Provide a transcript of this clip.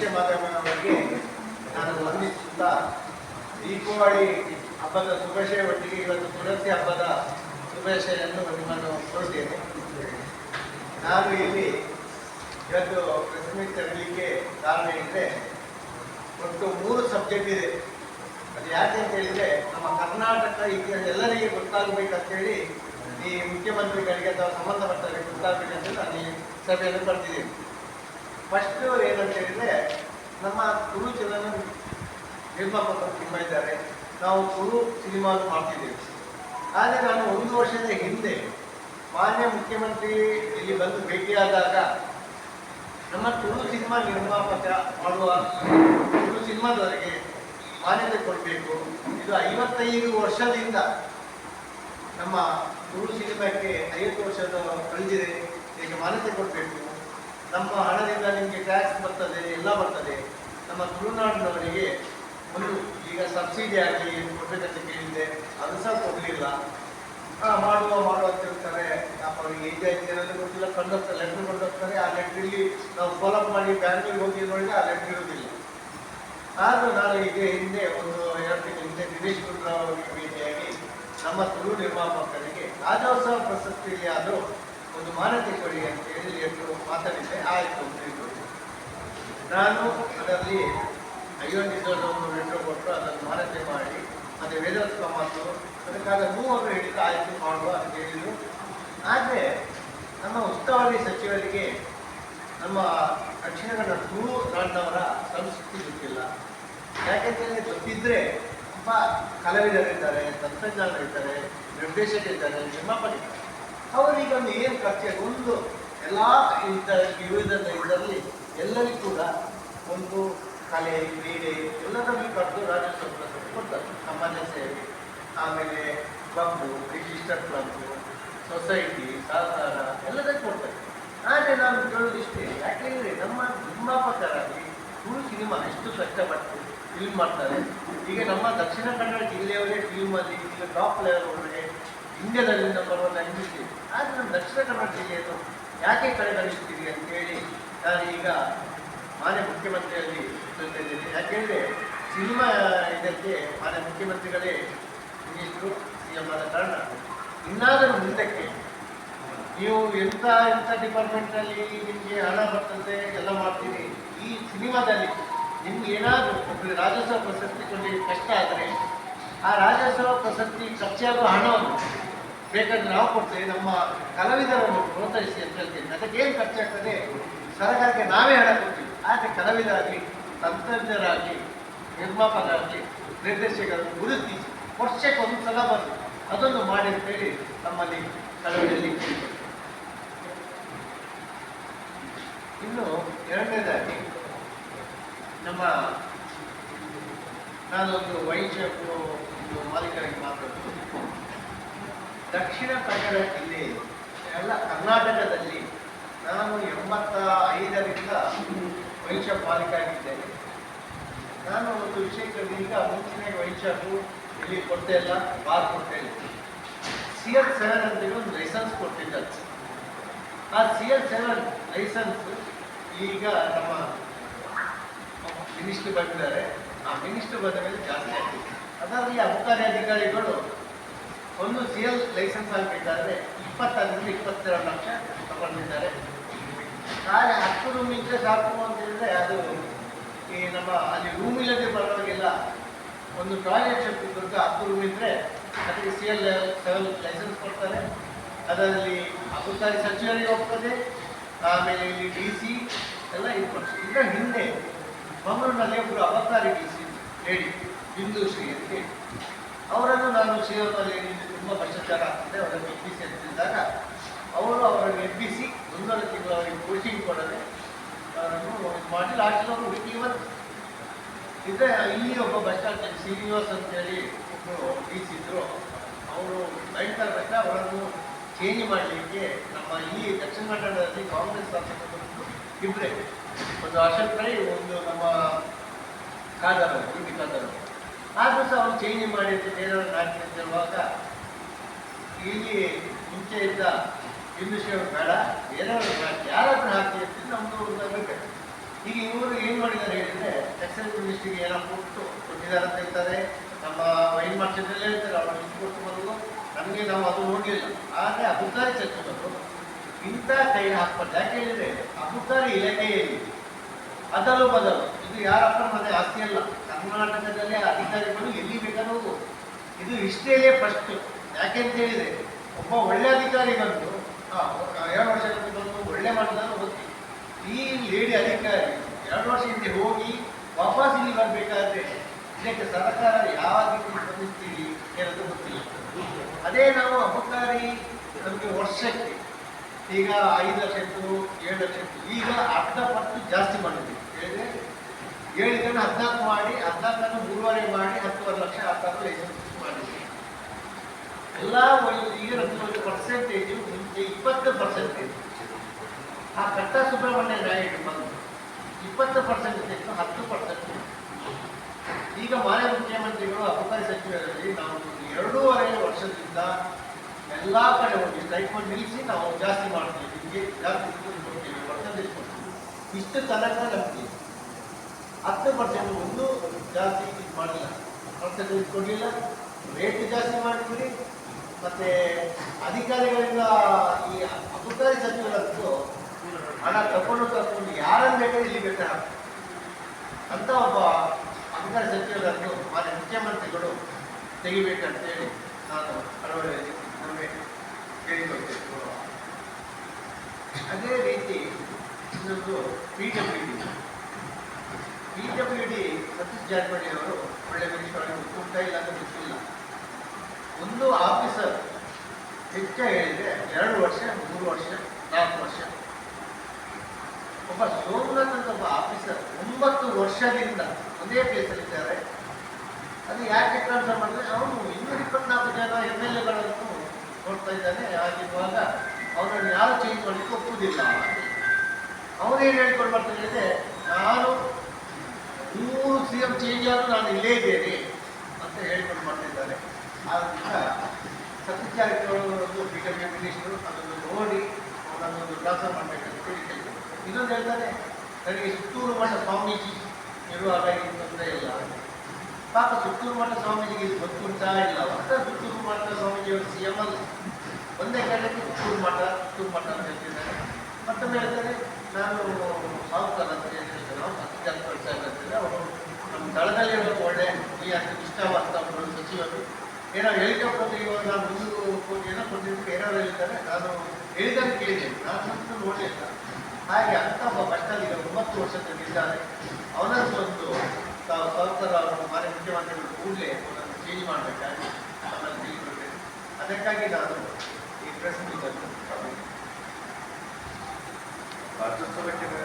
ದೃಶ್ಯ ಮಾಧ್ಯಮದವರಿಗೆ ನಾನು ವಂದಿಸುತ್ತಾ ದೀಪಾವಳಿ ಹಬ್ಬದ ಶುಭಾಶಯ ಒಟ್ಟಿಗೆ ಇವತ್ತು ತುಳಸಿ ಹಬ್ಬದ ಶುಭಾಶಯನ್ನು ನಿಮ್ಮನ್ನು ಕೊಡ್ತೇನೆ ನಾನು ಇಲ್ಲಿ ಇವತ್ತು ಪ್ರೆಸ್ ಮೀಟ್ ಕಾರಣ ಇದ್ದರೆ ಒಟ್ಟು ಮೂರು ಸಬ್ಜೆಕ್ಟ್ ಇದೆ. ಅದು ಯಾಕೆ ಅಂತ ಹೇಳಿದ್ರೆ, ನಮ್ಮ ಕರ್ನಾಟಕ ಇತಿಹಾಸ ಎಲ್ಲರಿಗೆ ಗೊತ್ತಾಗಬೇಕಂತೇಳಿ ಈ ಮುಖ್ಯಮಂತ್ರಿಗಳಿಗೆ ಅಥವಾ ಸಂಬಂಧಪಟ್ಟವರಿಗೆ ಗೊತ್ತಾಗಬೇಕಂತ ನಾನು ಈ ಸಭೆಯನ್ನು ಬರ್ತಿದ್ದೀನಿ ಫಸ್ಟ್ ಏನಂತ ಹೇಳಿದ್ರೆ, ನಮ್ಮ ತುಳು ಚಲನ ನಿರ್ಮಾಪಕರು ತುಂಬ ಇದ್ದಾರೆ. ನಾವು ತುಳು ಸಿನಿಮಾ ಮಾಡ್ತಿದ್ದೇವೆ. ಆದರೆ ನಾನು ಒಂದು ವರ್ಷದ ಹಿಂದೆ ಮಾನ್ಯ ಮುಖ್ಯಮಂತ್ರಿ ಇಲ್ಲಿ ಬಂದು ಭೇಟಿಯಾದಾಗ ನಮ್ಮ ತುಳು ಸಿನಿಮಾ ನಿರ್ಮಾಪಕ ಮಾಡುವ ತುಳು ಸಿನಿಮಾದವರಿಗೆ ಮಾನ್ಯತೆ ಕೊಡಬೇಕು. ಇದು ಐವತ್ತೈದು ವರ್ಷದಿಂದ ನಮ್ಮ ತುಳು ಸಿನಿಮಾಕ್ಕೆ ಐವತ್ತು ವರ್ಷದ ಕಳೆದಿದೆ. ಇದಕ್ಕೆ ಮಾನ್ಯತೆ ಕೊಡಬೇಕು. ನಮ್ಮ ಹಣದಿಂದ ನಿಮಗೆ ಟ್ಯಾಕ್ಸ್ ಬರ್ತದೆ, ಎಲ್ಲ ಬರ್ತದೆ. ನಮ್ಮ ತುಳುನಾಡಿನವರಿಗೆ ಒಂದು ಈಗ ಸಬ್ಸಿಡಿ ಆಗಿ ಕೊಡಬೇಕಂತ ಕೇಳಿದ್ದೆ ಅದು ಸಹ ಕೊಡಲಿಲ್ಲ. ಮಾಡುವ ಮಾಡುವ ಅಂತ ಹೇಳ್ತಾರೆ. ಪಾಪ ಅವ್ರಿಗೆ ಏಜ್ ಆಯ್ತು ಗೊತ್ತಿಲ್ಲ ಕೊಂಡೋಗ್ತಾರೆ ಲೆಟ್ರ್ ಕೊಂಡೋಗ್ತಾರೆ ಆ ಲೆಟ್ರಲ್ಲಿ ನಾವು ಫಾಲೋಅಪ್ ಮಾಡಿ ಬ್ಯಾಂಕಿಗೆ ಹೋಗಿ ನೋಡಿದ್ರೆ ಆ ಲೆಟ್ರ್ ಇರೋದಿಲ್ಲ ಆದರೂ ನಾನು ಈಗ ಹಿಂದೆ ಒಂದು ಎರಡು ತಿಂಗಳ ಹಿಂದೆ ದಿನೇಶ್ ಗುಂಡ್ರಾವ್ ಅವರಿಗೆ ಭೇಟಿಯಾಗಿ ನಮ್ಮ ತುಳು ನಿರ್ಮಾಪಕರಿಗೆ ರಾಜ್ಯೋತ್ಸವ ಪ್ರಶಸ್ತಿಯಲ್ಲಿ ಆದರೂ ಒಂದು ಮಾನ್ಯತೆ ಕೊಡಿ ಅಂತ ಹೇಳಿ ಎಷ್ಟು ಮಾತಾಡಿದ್ದೆ, ಆಯಿತು ಅಂತ ನಾನು ಅದರಲ್ಲಿ ಐವತ್ತು ಒಂದು ಲೆಟ್ರ್ ಕೊಟ್ಟು ಅದನ್ನು ಮಾನ್ಯತೆ ಮಾಡಿ ಅದು ವೇದೋತ್ಸವ ಮಾತು ಅದಕ್ಕಾದ ಮೂವರು ಹೇಳಿದ್ದು ಆಯಿತು ಮಾಡುವ ಅಂತ ಹೇಳಿದರು. ಆದರೆ ನಮ್ಮ ಉಸ್ತುವಾರಿ ಸಚಿವರಿಗೆ ನಮ್ಮ ದಕ್ಷಿಣ ಕನ್ನಡ ತುಳು ನಾಡಿನವರ ಸಂಸ್ಕೃತಿ ಗೊತ್ತಿಲ್ಲ. ಯಾಕೆಂದರೆ ಗೊತ್ತಿದ್ದರೆ ತುಂಬ ಕಲಾವಿದರಿದ್ದಾರೆ, ತಂತ್ರಜ್ಞಾನರಿದ್ದಾರೆ, ನಿರ್ದೇಶಕರಿದ್ದಾರೆ ನಿರ್ಮಾಪಕರಿದ್ದಾರೆ ಅವರಿಗೆ ಒಂದು ಏನು ಕರ್ತವ್ಯ ಒಂದು ಎಲ್ಲ ಇಂಥ ವಿವಿಧ ಇದರಲ್ಲಿ ಎಲ್ಲರಿಗೂ ಕೂಡ ಒಂದು ಕಲೆ, ಕ್ರೀಡೆ ಎಲ್ಲದರಲ್ಲಿ ಕರೆದು ರಾಜ್ಯೋತ್ಸವ ಕೊಡ್ತಾರೆ. ಸಮಾಜ ಸೇವೆ ಆಮೇಲೆ ಕ್ಲಬ್ಬು ರಿಜಿಸ್ಟರ್ ಕ್ಲಬ್ಬು ಸೊಸೈಟಿ ಸಹಕಾರ ಎಲ್ಲದಕ್ಕೆ ಕೊಡ್ತಾರೆ. ಆದರೆ ನಾನು ಕೇಳೋದಿಷ್ಟೇ ಯಾಕೆಂದರೆ ನಮ್ಮ ನಿರ್ಮಾಪಕರಾಗಿ ತುಳು ಸಿನಿಮಾ ಎಷ್ಟು ಕಷ್ಟಪಟ್ಟು ಫಿಲ್ಮ್ ಮಾಡ್ತಾರೆ. ಈಗ ನಮ್ಮ ದಕ್ಷಿಣ ಕನ್ನಡ ಜಿಲ್ಲೆಯವರೇ ಫಿಲ್ಮಲ್ಲಿ ಈಗ ಟಾಪ್ ಲೆವೆಲ್ ಒಳಗೆ ಇಂಡಿಯಾದಲ್ಲಿ ನಂಬರ್ ಒನ್ ಆಗಿರ್ತೀವಿ ಆದರೆ ನಮ್ಮ ದಕ್ಷಿಣ ಕನ್ನಡ ಜಿಲ್ಲೆಯನ್ನು ಯಾಕೆ ಕಡೆಗಣಿಸ್ತೀರಿ ಅಂತೇಳಿ ನಾನು ಈಗ ಮಾನ್ಯ ಮುಖ್ಯಮಂತ್ರಿಯಲ್ಲಿ ಇದ್ದೇನೆ ಯಾಕೆಂದರೆ ಸಿನಿಮಾ ಇದಕ್ಕೆ ಮಾನ್ಯ ಮುಖ್ಯಮಂತ್ರಿಗಳೇ ಮಿನಿಸ್ಟ್ರು ಸಿ ಎಂ ಆದ ಕಾರಣ ಇನ್ನಾದರೂ ಮುಂದಕ್ಕೆ ನೀವು ಎಂಥ ಎಂಥ ಡಿಪಾರ್ಟ್ಮೆಂಟ್ನಲ್ಲಿ ನಿಮಗೆ ಹಣ ಬರ್ತದೆ ಎಲ್ಲ ಮಾಡ್ತೀರಿ. ಈ ಸಿನಿಮಾದಲ್ಲಿ ನಿಮ್ಗೆ ಏನಾದರೂ ಒಬ್ಬರಿಗೆ ರಾಜ್ಯೋತ್ಸವ ಪ್ರಶಸ್ತಿ ಕೊಡಲಿಕ್ಕೆ ಕಷ್ಟ ಆದರೆ ಆ ರಾಜ್ಯೋತ್ಸವ ಪ್ರಶಸ್ತಿ ಖರ್ಚಾಗುವ ಹಣವನ್ನು ಬೇಕಾದ್ರೆ ನಾವು ಕೊಡ್ತೇವೆ. ನಮ್ಮ ಕಲಾವಿದರನ್ನು ಪ್ರೋತ್ಸಾಹಿಸಿ ಅಂತ ಹೇಳ್ತೀನಿ. ಅದಕ್ಕೆ ಏನು ಖರ್ಚಾಗ್ತದೆ? ಸರ್ಕಾರಕ್ಕೆ ನಾವೇ ಹಣ ಕೊಡ್ತೀವಿ. ಆದರೆ ಕಲಾವಿದರಾಗಲಿ, ತಂತ್ರಜ್ಞರಾಗಲಿ, ನಿರ್ಮಾಪಕರಾಗಲಿ, ನಿರ್ದೇಶಕರನ್ನು ಗುರುತಿಸಿ ವರ್ಷಕ್ಕೆ ಒಂದು ಸಲ ಬಂದು ಅದನ್ನು ಮಾಡಿ ಅಂತೇಳಿ ನಮ್ಮಲ್ಲಿ ಕಲಾವಿದರಲ್ಲಿ ಇನ್ನು ಎರಡನೇದಾಗಿ, ನಮ್ಮ ನಾನೊಂದು ವೈನ್ ಶಾಪ್ ಮಾತಾಡೋದು ದಕ್ಷಿಣ ಕನ್ನಡ ಜಿಲ್ಲೆ ಎಲ್ಲ ಕರ್ನಾಟಕದಲ್ಲಿ ನಾನು ಎಂಬತ್ತ ಐದರಿಂದ ವೈಶ್ಯ ಪಾಲಕಾಗಿದ್ದೇನೆ ನಾನು ಒಂದು ಈಗ ಮುಂಚಿನ ವೈಶ್ಯರು ಇಲ್ಲಿ ಕೊಡ್ತಾ ಇಲ್ಲ, ಬಾರ್ ಇಲ್ಲ. ಸಿ ಎಲ್ ಸೆವೆನ್ ಅಂತೇಳಿ ಒಂದು ಲೈಸೆನ್ಸ್ ಕೊಟ್ಟಿದ್ದಾರೆ. ಆ ಸಿ ಎಲ್ ಸೆವೆನ್ ಲೈಸೆನ್ಸ್ ಈಗ ನಮ್ಮ ಮಿನಿಸ್ಟರ್ ಬಂದಿದ್ದಾರೆ. ಆ ಮಿನಿಸ್ಟರ್ ಬಂದ ಮೇಲೆ ಜಾಸ್ತಿ ಆಗ್ತಿದೆ. ಅದರಲ್ಲಿ ಅಬಕಾರಿ ಅಧಿಕಾರಿಗಳು ಒಂದು ಸಿ ಎಲ್ ಲೈಸೆನ್ಸ್ ಆಗಬೇಕಾದ್ರೆ ಇಪ್ಪತ್ತರಿಂದ ಇಪ್ಪತ್ತೆರಡು ಲಕ್ಷ ತಗೊಂಡಿದ್ದಾರೆ. ಕಾರ್ಯ ಹತ್ತು ರೂಮ್ ಇದ್ದರೆ ಸಾಕು ಅಂತ ಹೇಳಿದ್ರೆ ಅದು ಈ ನಮ್ಮ ಅಲ್ಲಿ ರೂಮ್ ಇಲ್ಲದೆ ಬರೋರಿಗೆಲ್ಲ ಒಂದು ಟಾಯ್ಲೆಟ್ ಶಕ್ತಿದುರ್ಗ ಹತ್ತು ರೂಮ್ ಇದ್ದರೆ ಅದಕ್ಕೆ ಸಿ ಎಲ್ ಸೆವೆಲ್ ಲೈಸೆನ್ಸ್ ಕೊಡ್ತಾರೆ. ಅದರಲ್ಲಿ ಅಬಕಾರಿ ಸಚಿವರಿಗೆ ಹೋಗ್ತದೆ. ಆಮೇಲೆ ಇಲ್ಲಿ ಡಿ ಸಿ ಎಲ್ಲ ಇದು ಕೊಡ್ತಾರೆ. ಇದರ ಹಿಂದೆ ಮಂಗಳೂರಿನಲ್ಲಿ ಒಬ್ಬರು ಅಬಕಾರಿ ಡಿ ಸಿ ಲೇಡಿ ಬಿಂದು ಶ್ರೀ ಅಂತ ಅವರನ್ನು ನಾನು ಶಿವನಲ್ಲಿ ತುಂಬ ಭ್ರಷ್ಟಾಚಾರ ಆಗ್ತದೆ ಅವರನ್ನು ಎಬ್ಬಿಸಿ ಅಂತಿದ್ದಾಗ ಅವರು ಅವರನ್ನು ಎಬ್ಬಿಸಿ ಒಂದೊಂದು ತಿಂಗಳು ಅವರಿಗೆ ಕೋಚಿಂಗ್ ಕೊಡದೆ ಅವರನ್ನು ಮಾಡಿ ಲಾಸ್ಟಲ್ಲಿ ಅವರು ಇವನ್ ಇದ್ರೆ ಇಲ್ಲಿ ಒಬ್ಬ ಭ್ರಷ್ಟಾಚಾರ ಶ್ರೀನಿವಾಸ್ ಅಂತೇಳಿ ಒಬ್ಬರು ಬೀಸಿದ್ರು ಅವರು ಭಯಂಕರ ಭ್ರಷ್ಟ ಅವರನ್ನು ಚೇಂಜ್ ಮಾಡಲಿಕ್ಕೆ ನಮ್ಮ ಈ ದಕ್ಷಿಣ ಕನ್ನಡದಲ್ಲಿ ಕಾಂಗ್ರೆಸ್ ಶಾಸಕರು ಇಬ್ಬರೇ ಒಂದು ಅಶೋಕ್ ರೈ, ಒಂದು ನಮ್ಮ ಕಾದರ್ ಡಿ ಬಿ ಕಾದರ್ ಆದರೂ ಸಹ ಅವ್ರು ಚೇಂಜ್ ಮಾಡಿ ಅಂತ ಬೇರೆಯವ್ರನ್ನ ಇಲ್ಲಿ ಮುಂಚೆ ಇದ್ದ ಹಿಂದೂ ಬೇಡ ಬೇರೆಯವ್ರನ್ನ ಹಾಕಿ ಯಾರಾದ್ರೂ ಹಾಕಿ ಅಂತ ನಮ್ಮದು ಅಭಿಪ್ರಾಯ ಈಗ ಇವರು ಏನು ಮಾಡಿದ್ದಾರೆ ಹೇಳಿದ್ರೆ ಎಕ್ಸೈಸ್ ಮಿನಿಸ್ಟ್ರಿಗೆ ಏನೋ ಕೊಟ್ಟು ಕೊಟ್ಟಿದ್ದಾರೆ ಅಂತ ಹೇಳ್ತಾರೆ. ನಮ್ಮ ವೈನ್ ಮಾರ್ಕೆಟಲ್ಲೇ ಹೇಳ್ತಾರೆ, ಅವರು ಇಷ್ಟು ಕೊಟ್ಟು ಬಂದು ನಮಗೆ ನಾವು ಅದು ನೋಡಲಿಲ್ಲ ಆದರೆ ಅಬುಕಾರಿ ಸಚಿವರು ಇಂಥ ಕೈ ಹಾಕ್ಬಾರ್ದು. ಯಾಕೆ ಹೇಳಿದ್ರೆ ಅಬಕಾರಿ ಇಲಾಖೆಯಲ್ಲಿ ಅದಲು ಬದಲು. ಇದು ಯಾರಪ್ಪನ ಮನೆ ಆಸ್ತಿ ಅಲ್ಲ. ಕರ್ನಾಟಕದಲ್ಲೇ ಅಧಿಕಾರಿಗಳು ಎಲ್ಲಿ ಬೇಕಾದ್ರೂ. ಇದು ಇಷ್ಟೇಲೇ ಫಸ್ಟ್ ಯಾಕೆಂತ ಹೇಳಿದ್ರೆ, ಒಬ್ಬ ಒಳ್ಳೆ ಅಧಿಕಾರಿ ಬಂದು ಎರಡು ವರ್ಷಕ್ಕೆ ಬಂದು ಒಳ್ಳೆ ಮಾಡಿದಾಗ ಗೊತ್ತಿ. ಈ ಲೇಡಿ ಅಧಿಕಾರಿ ಎರಡು ವರ್ಷ ಹಿಂದೆ ಹೋಗಿ ವಾಪಸ್ ಇಲ್ಲಿ ಬರಬೇಕಾದ್ರೆ, ಇದಕ್ಕೆ ಸರ್ಕಾರ ಯಾವ ರೀತಿ ಬಂದಿರ್ತೀವಿ ಹೇಳೋದು ಗೊತ್ತಿಲ್ಲ. ಅದೇ ನಾವು ಅಬಕಾರಿ ನಮಗೆ ವರ್ಷಕ್ಕೆ, ಈಗ ಐದು ಲಕ್ಷ ಇತ್ತು, ಏಳು ಲಕ್ಷ ಈಗ ಅರ್ಧ ಪಟ್ಟು ಜಾಸ್ತಿ ಮಾಡಿದ್ವಿ ಹೇಳಿದ್ರೆ ಏಳು ಜನ ಹದಿನಾಲ್ಕು ಮಾಡಿ, ಹದಿನಾಲ್ಕನ್ನು ಮೂರುವರೆ ಮಾಡಿ ಹತ್ತುವರೆ ಲಕ್ಷ ಹತ್ತಾರು ಲೈಸೆನ್ಸ್ ಮಾಡಿದ್ವಿ. ಎಲ್ಲ ಒಂದು ಈಗ ಒಂದು ಪರ್ಸೆಂಟೇಜು ಮುಂಚೆ ಇಪ್ಪತ್ತು ಪರ್ಸೆಂಟೇಜ್ ಆ ಕಟ್ಟ ಸುಬ್ರಹ್ಮಣ್ಯ ನಾಯ್ಡು ಬಂದು ಇಪ್ಪತ್ತು ಪರ್ಸೆಂಟ್ ಇತ್ತು ಹತ್ತು ಪರ್ಸೆಂಟ್ ಈಗ ಮಾನ್ಯ ಮುಖ್ಯಮಂತ್ರಿಗಳು, ಅಬಕಾರಿ ಸಚಿವರಲ್ಲಿ ನಾವು ಎರಡೂವರೆ ವರ್ಷದಿಂದ ಎಲ್ಲ ಕಡೆ ಹೋಗಿ ಸ್ಟ್ರೈಕ್ಮೆಂಟ್ ನಿಲ್ಲಿಸಿ ನಾವು ಜಾಸ್ತಿ ಮಾಡ್ತೀವಿ. ನಿಮಗೆ ಜಾಸ್ತಿ ಕೊಡ್ತೀವಿ ಪರ್ಸೆಂಟೇಜ್ ಕೊಡ್ತೀವಿ ಇಷ್ಟು ತನಕ ನಮಗೆ ಹತ್ತು ಪರ್ಸೆಂಟ್ ಒಂದು ಜಾಸ್ತಿ ಇದು ಮಾಡಿಲ್ಲ ಪರ್ಸೆಂಟೇಜ್ ಕೊಡಲಿಲ್ಲ. ರೇಟ್ ಜಾಸ್ತಿ ಮಾಡ್ತೀರಿ ಮತ್ತೆ ಅಧಿಕಾರಿಗಳಿಂದ ಈ ಅಬಕಾರಿ ಸಚಿವರಂತೂ ಹಣ ತಗೊಂಡು ತಗೊಂಡು ಯಾರನ್ನು ಬೇಕಾದ್ರೆ ಇಲ್ಲಿ ಬೇಕಾ ಅಂತ ಒಬ್ಬ ಅಧಿಕಾರಿ ಸಚಿವರಂತೂ ಮಾನ್ಯ ಮುಖ್ಯಮಂತ್ರಿಗಳು ತೆಗಿಬೇಕಂತೇಳಿ ನಾನು ಕಳವಳಿ ನಮಗೆ ಕೇಳಿಕೊಳ್ತೇನೆ ಅದೇ ರೀತಿ ಇನ್ನೊಂದು P W D P W D Satish Jarkiholi ಅವರು ಒಳ್ಳೆ ಮಿನಿಸ್ಟರ್ ಒಕ್ಕೂಟ ಇಲ್ಲ ಅಂತ ಗೊತ್ತಿಲ್ಲ ಒಂದು ಆಫೀಸರ್ ಹೆಚ್ಚ ಹೇಳಿದ್ರೆ ಎರಡು ವರ್ಷ, ಮೂರು ವರ್ಷ, ನಾಲ್ಕು ವರ್ಷ. ಒಬ್ಬ ಸೋಮನಾಥ್ ಅಂತ ಒಬ್ಬ ಆಫೀಸರ್ ಒಂಬತ್ತು ವರ್ಷದಿಂದ ಒಂದೇ ಪ್ಲೇಸಲ್ಲಿದ್ದಾರೆ ಅದು ಯಾಕೆ ಟ್ರಾನ್ಸ್ಫರ್ ಮಾಡಿದ್ರೆ ಅವನು ಇನ್ನೂರ ಇಪ್ಪತ್ನಾಲ್ಕು ಜನ ಎಂ ಎಲ್ ಎಗಳನ್ನು ನೋಡ್ತಾ ಇದ್ದಾನೆ. ಆಗಿರುವಾಗ ಅವರನ್ನು ಯಾರು ಚೇಂಜ್ ಮಾಡಲಿಕ್ಕೆ ಒಪ್ಪುವುದಿಲ್ಲ. ಅವನೇನು ಹೇಳ್ಕೊಂಡು ಬರ್ತಾನೆ ಹೇಳಿದ್ರೆ ನಾನು ಮೂರು ಸಿ ಎಂ ಚೇಂಜ್ ಆದರೂ ನಾನು ಇಲ್ಲೇ ಇದ್ದೇನೆ ಅಂತ ಹೇಳ್ಕೊಂಡು ಮಾಡ್ತಿದ್ದಾರೆ ಆದ್ದರಿಂದ ಸತೀಶ್ ಜಾರಕಿಹೊಳಿ ಅವರದ್ದು ಬಿ ಡಬ್ಲ್ಯೂ ಮಿನಿಸ್ಟರು ಅದನ್ನು ನೋಡಿ ಅದನ್ನೊಂದು ಕೆಲಸ ಮಾಡಬೇಕಂತ ಕೇಳ್ತಾರೆ. ಇನ್ನೊಂದು ಹೇಳ್ತಾರೆ, ನನಗೆ ಸುತ್ತೂರು ಮಠ ಸ್ವಾಮೀಜಿ ಇರುವಾಗ ಇದು ತೊಂದರೆ ಇಲ್ಲ. ಪಾಪ ಸುತ್ತೂರು ಮಠ ಸ್ವಾಮೀಜಿಗೆ ಇದು ಗೊತ್ತುಂಟಾ ಇಲ್ಲ. ಅಂತ ಸುತ್ತೂರು ಮಠ ಸ್ವಾಮೀಜಿಯವರು ಸಿ ಎಂ ಅಲ್ಲ. ಒಂದೇ ಕಾರಣಕ್ಕೆ ಸುತ್ತೂರು ಮಠ ಸುತ್ತೂರು ಮಠ ಅಂತ ಹೇಳ್ತಿದ್ದಾರೆ. ಮತ್ತೊಮ್ಮೆ ಹೇಳ್ತಾರೆ, ನಾನು ನಾನು ಹೇಳಿದಾಗ ಕೇಳಿದ್ದೇನೆ. ನಾನು ಸಂಸ್ಥೆ ನೋಡಲಿಲ್ಲ. ಹಾಗೆ ಅಂತ ಒಬ್ಬ ಭಟ್ಟನಿಗೆ ಒಂಬತ್ತು ವರ್ಷದಲ್ಲಿ ಇದ್ದಾರೆ ಅವನಷ್ಟೊಂದು ತಾವು ಸಂಸ್ಥರ ಅವರು ಮಾನ್ಯ ಮುಖ್ಯಮಂತ್ರಿಗಳು ಕೂಡಲೇ ಅವನನ್ನು ಚೇಂಜ್ ಮಾಡಬೇಕಾಗಿ ನಮ್ಮಲ್ಲಿ ಅದಕ್ಕಾಗಿ ನಾನು ಈ ಪ್ರೆಸ್ ಮೀಟನ್ನು ಭಾರತೋತ್ಸವಕ್ಕೆ